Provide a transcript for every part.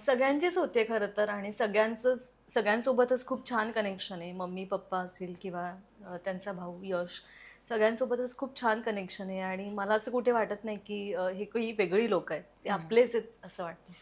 सगळ्यांचीच होते खरं तर आणि सगळ्यांचंच सगळ्यांसोबतच खूप छान कनेक्शन आहे. मम्मी पप्पा असतील किंवा त्यांचा भाऊ यश सगळ्यांसोबतच खूप छान कनेक्शन आहे. आणि मला असं कुठे वाटत नाही की अ, हे काही वेगळी लोक आहेत. ते. आपलेच आहेत असं वाटतं.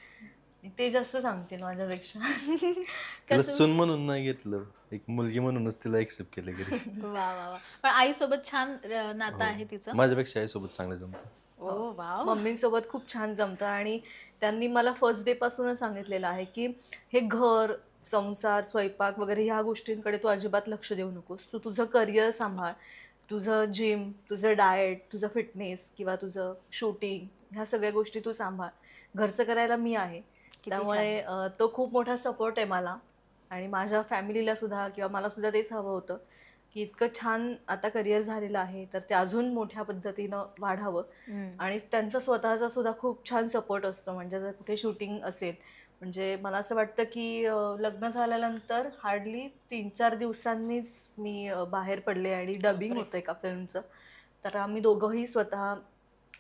आणि ते जास्त सांगतील माझ्यापेक्षा. तिला सून म्हणून नाही घेतलं. एक मुलगी म्हणूनच तिला एक्सेप्ट केलं गेलं वा वा वा. पण आईसोबत छान अ, नातं हो. आहे तिचं? माझ्यापेक्षा आईसोबत चांगलं जमतं. ओ वाव. मम्मींसोबत खूप छान जमतं आणि त्यांनी मला फर्स्ट डे पासूनच सांगितलेलं आहे की हे घर संसार स्वयंपाक वगैरे ह्या गोष्टींकडे तू अजिबात लक्ष देऊ नकोस. तू तुझं करिअर सांभाळ. तुझं जिम तुझं डाएट तुझं फिटनेस किंवा तुझं शूटिंग ह्या सगळ्या गोष्टी तू सांभाळ. घरचं करायला मी आहे. त्यामुळे तो खूप मोठा सपोर्ट आहे मला. आणि माझ्या फॅमिलीला सुद्धा किंवा मला सुद्धा तेच हवं होतं. की इतकं छान आता करिअर झालेलं आहे तर ते अजून मोठ्या पद्धतीनं वाढावं. आणि त्यांचा स्वतःचा सुद्धा खूप छान सपोर्ट असतो म्हणजे जर कुठे शूटिंग असेल म्हणजे मला असं वाटतं की लग्न झाल्यानंतर हार्डली तीन चार दिवसांनीच मी बाहेर पडले आणि डबिंग. होतं एका फिल्मचं तर आम्ही दोघंही स्वतः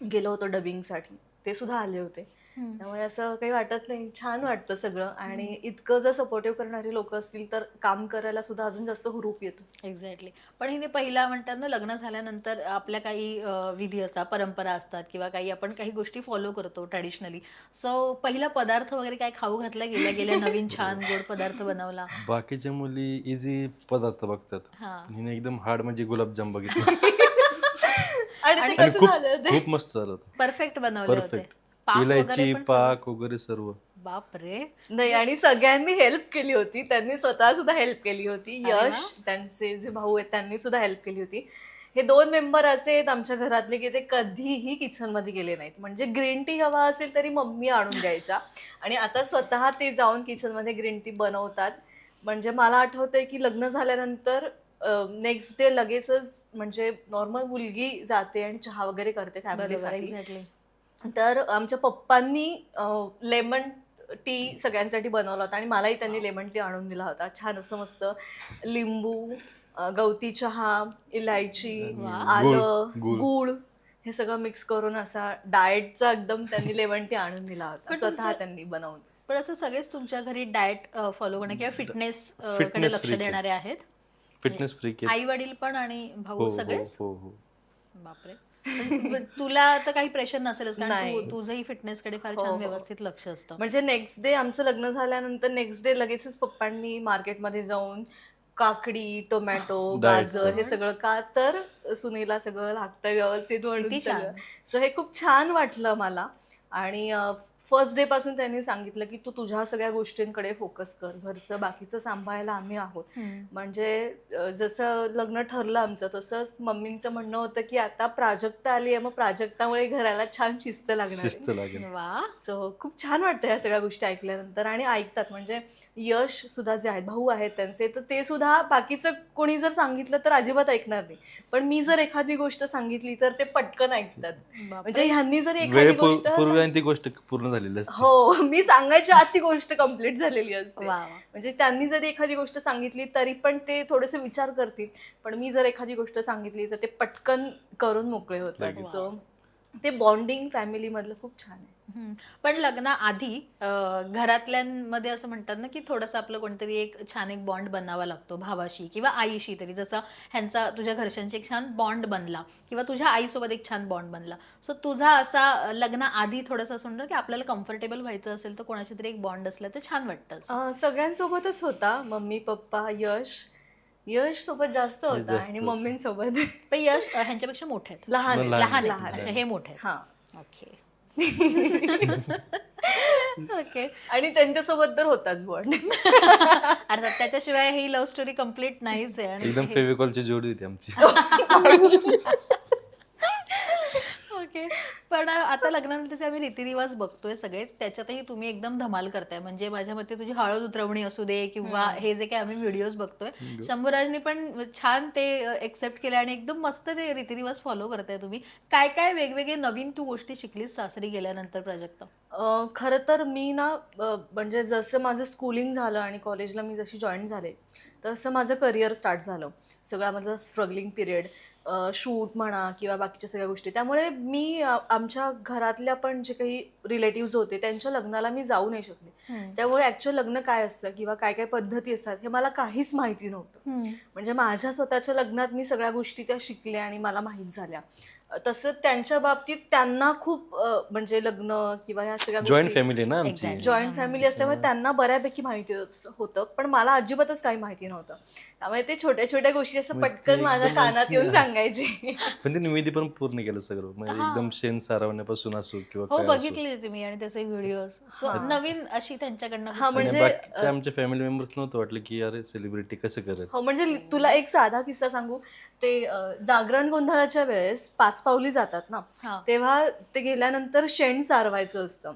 गेलो होतो डबिंगसाठी ते सुद्धा आले होते. त्यामुळे असं काही वाटत नाही. छान वाटतं सगळं आणि इतकं जर सपोर्टिव्ह करणारी लोक असतील तर काम करायला सुद्धा अजून जास्त हुरूप येतो. एक्झॅक्टली पण हिने पहिला म्हणतात ना लग्न झाल्यानंतर आपल्या काही विधी असतात परंपरा असतात किंवा काही आपण काही गोष्टी फॉलो करतो ट्रॅडिशनली सो पहिला पदार्थ वगैरे काय खाऊ घातला गेल्या गेल्या नवीन छान गोड पदार्थ बनवला? बाकीच्या मुली इझी पदार्थ बघतात. हा. एकदम हार्ड म्हणजे गुलाबजाम बघितलं. आणि खूप झालं ते? खूप मस्त झालं होतं. परफेक्ट बनवले वगैरे इलायची पण पाक वगैरे सर्व? बापरे. नाही आणि सगळ्यांनी हेल्प केली होती. त्यांनी स्वतः सुद्धा हेल्प केली होती. अरे वा. यश त्यांचे जे भाऊ आहेत त्यांनी सुद्धा हेल्प केली होती. हे दोन मेंबर असे आहेत आमच्या घरातले की ते कधीही किचनमध्ये गेले नाहीत. म्हणजे ग्रीन टी हवा असेल तरी मम्मी आणून द्यायच्या. आणि आता स्वतः ते जाऊन किचनमध्ये ग्रीन टी बनवतात. म्हणजे मला आठवतंय की लग्न झाल्यानंतर नेक्स्ट डे लगेचच म्हणजे नॉर्मल मुलगी जाते आणि चहा वगैरे करते बरोबर फॅमिलीसाठी एक्झॅक्टली तर आमच्या पप्पांनी लेमन टी सगळ्यांसाठी बनवला होता आणि मलाही त्यांनी लेमन टी आणून दिला होता. छान असं मस्त लिंबू गवती चहा इलायची. आलं गुळ. हे सगळं मिक्स करून असा डाएटचा एकदम त्यांनी लेमन टी आणून दिला होता. स्वतः त्यांनी बनवून. पण असं सगळेच तुमच्या घरी डाएट फॉलो करणे किंवा फिटनेस कडे लक्ष. देणारे आहेत. फिटनेस आई वडील पण आणि भाऊ हो सगळेच? हो हो. बापरे. पण- तुला तर काही प्रेशर नसेलच कारण नाही. तू तुझंही फिटनेस कडे फार हो, छान हो. व्यवस्थित लक्ष असतं म्हणजे नेक्स्ट डे आमचं लग्न झाल्यानंतर नेक्स्ट डे लगेचच पप्पांनी मार्केटमध्ये जाऊन काकडी टोमॅटो Diet गाजर हे. सगळं का तर सुनीला सगळं लागतं व्यवस्थित म्हणून किती छान. सगळं सो हे खूप छान वाटलं मला आणि फर्स्ट डे पासून त्यांनी सांगितलं की तू तुझ्या सगळ्या गोष्टींकडे फोकस कर. घरचं बाकीचं सांभाळायला आम्ही आहोत. म्हणजे जसं लग्न ठरलं आमचं तसंच मम्मींचं म्हणणं होतं की आता प्राजक्ता आली आहे मग प्राजक्तामुळे घराला छान शिस्त लागणार आहे. शिस्त लागेल. वा. सो खूप छान वाटतं ह्या सगळ्या गोष्टी ऐकल्यानंतर आणि ऐकतात. म्हणजे यश सुद्धा जे आहेत भाऊ आहेत त्यांचे तर ते सुद्धा बाकीचं कोणी जर सांगितलं तर अजिबात ऐकणार नाही. पण मी जर एखादी गोष्ट सांगितली तर ते पटकन ऐकतात. म्हणजे. ह्यांनी जर एखादी गोष्ट आणि ती गोष्ट पूर्ण झालेली असते. हो मी सांगायच्या आत ती गोष्ट कंप्लीट झालेली असते. वा वा. म्हणजे त्यांनी जरी एखादी गोष्ट सांगितली तरी पण ते थोडेसे विचार करतील. पण मी जर एखादी गोष्ट सांगितली तर ते पटकन करून मोकळे होतात. लगेच. सो ते बॉन्डिंग फॅमिली मधलं खूप छान आहे. पण लग्नाआधी अं, घरातल्यांमध्ये असं म्हणतात ना की थोडंसं आपलं कोणतरी एक छान एक बॉन्ड बनावा लागतो भावाशी किंवा आईशी तरी. जसं ह्यांचा तुझ्या घरच्यांची एक छान बॉन्ड बनला किंवा तुझ्या आईसोबत एक छान बॉन्ड बनला. सो तुझा असा अं, लग्नाआधी थोडंसं असं म्हणतं की आपल्याला कम्फर्टेबल व्हायचं असेल तर कोणाशी तरी एक बॉन्ड असलं तर छान वाटतं. अं, सगळ्यांसोबतच होता. मम्मी पप्पा यश. यश सोबत जास्त होता जास्त आणि होता. मम्मींसोबत. पण यश अं, ह्यांच्यापेक्षा मोठे आहेत. लहान लहान लहान अच्छा हे मोठे आहेत. हा. Okay okay. आणि त्यांच्यासोबत तर होताच बॉन्ड अर्थात त्याच्याशिवाय ही लव्ह स्टोरी कंप्लीट नाहीच आहे आणि एकदम फेविकॉलची जोडी होती आमची. ओके. पण आता लग्नानंतरचे आम्ही रीतिरिवाज बघतोय सगळे त्याच्यातही तुम्ही एकदम धमाल करताय. म्हणजे माझ्या मते तुझी हळद उतरवणी असू दे किंवा हे जे काही आम्ही व्हिडिओज बघतोय शंभूराजनी पण छान ते एक्सेप्ट केले आणि एकदम मस्त ते रीतिरिवाज फॉलो करताय तुम्ही. काय काय वेगवेगळे नवीन तू गोष्टी शिकलीस सासरी गेल्यानंतर प्राजक्ता खरं तर मी ना म्हणजे जसं माझं स्कूलिंग झालं आणि कॉलेजला मी जशी जॉईन झाले तसं माझं करिअर स्टार्ट झालं. सगळा माझं स्ट्रगलिंग पिरियड शूट म्हणा किंवा बाकीच्या सगळ्या गोष्टी त्यामुळे मी आमच्या घरातल्या पण जे काही रिलेटिव्ह होते त्यांच्या लग्नाला मी जाऊ नाही शकले. त्यामुळे ऍक्च्युअल लग्न काय असतं किंवा काय काय पद्धती असतात हे मला काहीच माहिती नव्हतं. म्हणजे माझ्या स्वतःच्या लग्नात मी सगळ्या गोष्टी त्या शिकल्या आणि मला माहीत झाल्या तसं त्यांच्या बाबतीत त्यांना खूप अ, म्हणजे लग्न किंवा ह्या सगळ्या जॉईंट गोष्टी फॅमिली ना आमची. Exactly. जॉईंट फॅमिली असल्यामुळे त्यांना बऱ्यापैकी माहिती होत- होतं पण मला अजिबातच काही माहिती नव्हतं. त्यामुळे ते छोट्या छोट्या गोष्टी असं मग ते पटकन माझ्या एकदम कानात येऊन माहिती- सांगायचे. पण त्यांनी विधी पण पूर्ण केलं सगळं. म्हणजे हा. एकदम शेण सारवण्यापासून असो किंवा हो काय असो. बघितले तुम्ही आणि त्याचे व्हिडिओ हा. नवीन अशी त्यांच्याकडनं हा, आणि म्हणजे, बाकीच्या आमच्या फॅमिली मेंबर्स नव्हतं वाटलं की अरे सेलिब्रिटी कसं करत? हो म्हणजे तुला एक साधा किस्सा सांगू. ते अ, जागरण गोंधळाच्या वेळेस पाच पावली जातात ना. तेव्हा ते गेल्यानंतर शेण सारवायचं असतं.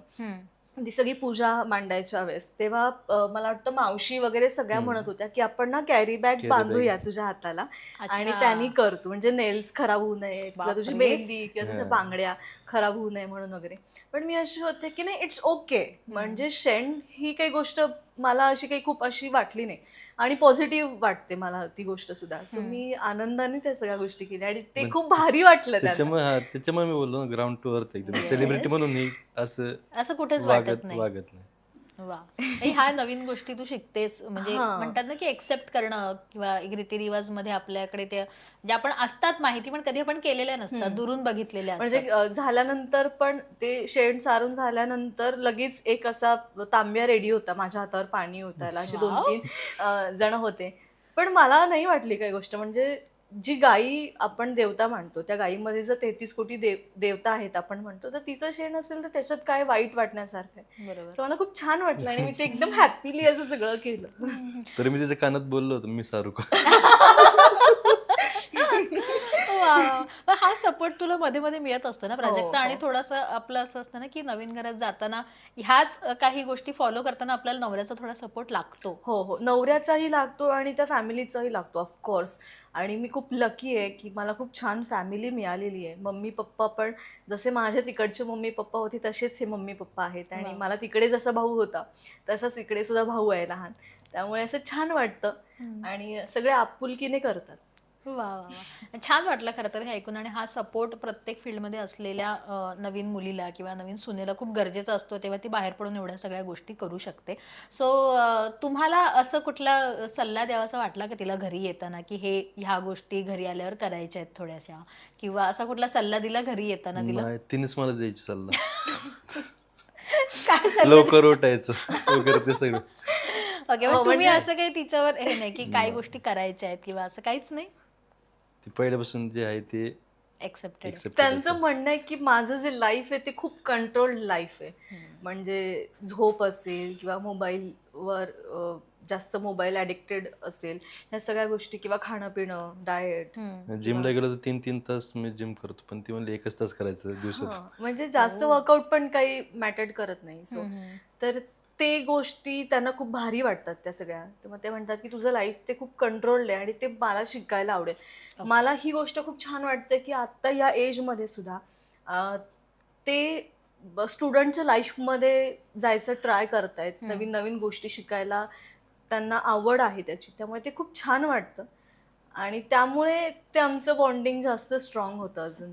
ती सगळी पूजा मांडायच्या वेळेस तेव्हा मला वाटतं मावशी वगैरे सगळ्या. म्हणत होत्या की आपण ना कॅरी बॅग बांधूया. तुझ्या हाताला आणि. त्यांनी करतो म्हणजे नेल्स खराब होऊ नये किंवा तुझी. मेहंदी किंवा तुझ्या. बांगड्या खराब होऊ नये म्हणून वगैरे पण मी अशी होते की नाही इट्स ओके म्हणजे शेण ही काही गोष्ट मला अशी काही खूप अशी वाटली नाही. आणि पॉझिटिव्ह वाटते मला ती गोष्ट सुद्धा. सो. मी आनंदाने त्या सगळ्या गोष्टी केल्या आणि ते मग खूप भारी वाटलं त्याच्यामुळे हा त्याच्यामुळे मी बोललो ग्राउंड टू अर्थ एकदम. सेलिब्रिटी म्हणून ही असं असं कुठेच वाटत नाही. वागत नाही. वा. ह्या नवीन गोष्टी तू शिकतेस. म्हणजे हा. म्हणतात ना की एक्सेप्ट करणं किंवा एक रीतिरिवाजमध्ये आपल्याकडे ते ज्या आपण असतात माहिती पण कधी आपण केलेल्या नसतात हम्म. दुरून बघितलेल्या म्हणजे असतात अ, झाल्यानंतर पण ते शेण सारून झाल्यानंतर लगेच एक असा तांब्या रेडी होता. माझ्या हातावर पाणी होतायला असे दोन Wow. तीन जण होते. पण मला नाही वाटली काही गोष्ट. म्हणजे जी गायी आपण देवता मानतो त्या गायीमध्ये जर तेहतीस कोटी देव देवता आहेत आपण म्हणतो तर तिचं शेण असेल तर त्याच्यात काय वाईट वाटण्यासारखं आहे. बरोबर. So मला खूप छान वाटलं आणि मी ते एकदम हॅपीली असं सगळं केलं. तरी मी त्याच्या कानात बोललो होतो मी सारू वा, वा. पण हा सपोर्ट तुला मध्ये मध्ये मिळत असतो ना प्राजक्ता? हो. आणि थोडासा आपलं असं असतं ना की नवीन घरात जाताना ह्याच काही गोष्टी फॉलो करताना आपल्याला नवऱ्याचा थोडा सपोर्ट लागतो. हो हो. नवऱ्याचाही लागतो आणि त्या फॅमिलीचाही लागतो ऑफकोर्स आणि मी खूप लकी आहे की मला खूप छान फॅमिली मिळालेली आहे. मम्मी पप्पा पण जसे माझे तिकडचे मम्मी पप्पा होते तसेच हे मम्मी पप्पा आहेत. आणि. मला तिकडे जसा भाऊ होता तसाच इकडे सुद्धा भाऊ आहे लहान. त्यामुळे असं छान वाटतं. आणि सगळे आपुलकीने करतात. वा वा वा. छान वाटलं खरं तर हे ऐकून आणि हा सपोर्ट प्रत्येक फील्डमध्ये असलेल्या अ, नवीन मुलीला किंवा नवीन सुनेला खूप गरजेचा असतो तेव्हा ती बाहेर पडून एवढ्या सगळ्या गोष्टी करू शकते. सो तुम्हाला असं कुठला सल्ला द्यावासा वाटला का तिला घरी येताना की हे ह्या गोष्टी घरी आल्यावर करायच्या आहेत थोड्याशा? किंवा असा कुठला सल्ला दिला घरी येताना तिला? नाही तिनेच मला द्यायची सल्ला. काय सल्ला लवकर उठायचं. वगैरे ते सगळं. ओके हो, तुम्ही म्हणजे- असं काही तिच्यावर हे नाही की काही गोष्टी करायच्या आहेत किंवा असं काहीच नाही? ते पहिल्यापासून जे आहे ते एक्सेप्टेड त्यांचं म्हणणं आहे की माझं जे लाईफ आहे ते खूप कंट्रोल्ड लाईफ आहे. म्हणजे झोप असेल किंवा मोबाईलवर अ, जास्त मोबाईल ॲडिक्टेड असेल ह्या सगळ्या गोष्टी किंवा खाणं पिणं डाएट जिमला गेलो तर तीन तीन तास मी जिम करतो पण ती म्हणली एकच तास करायचं दिवसात. म्हणजे जास्त वर्कआउट पण काही मॅटर करत नाही. सो तर ते गोष्टी त्यांना खूप भारी वाटतात त्या सगळ्या. तर मग ते म्हणतात की तुझं लाईफ ते खूप कंट्रोल्ड आहे आणि ते मला शिकायला आवडेल. मला ही गोष्ट खूप छान वाटते की आत्ता या एजमध्ये सुद्धा अं, ते स्टुडंटच्या लाईफमध्ये जायचं ट्राय करतायत. नवीन नवीन गोष्टी शिकायला त्यांना आवड आहे त्याची. त्यामुळे ते खूप छान वाटतं. आणि त्यामुळे ते आमचं बॉन्डिंग जास्त स्ट्रॉंग होतं अजून.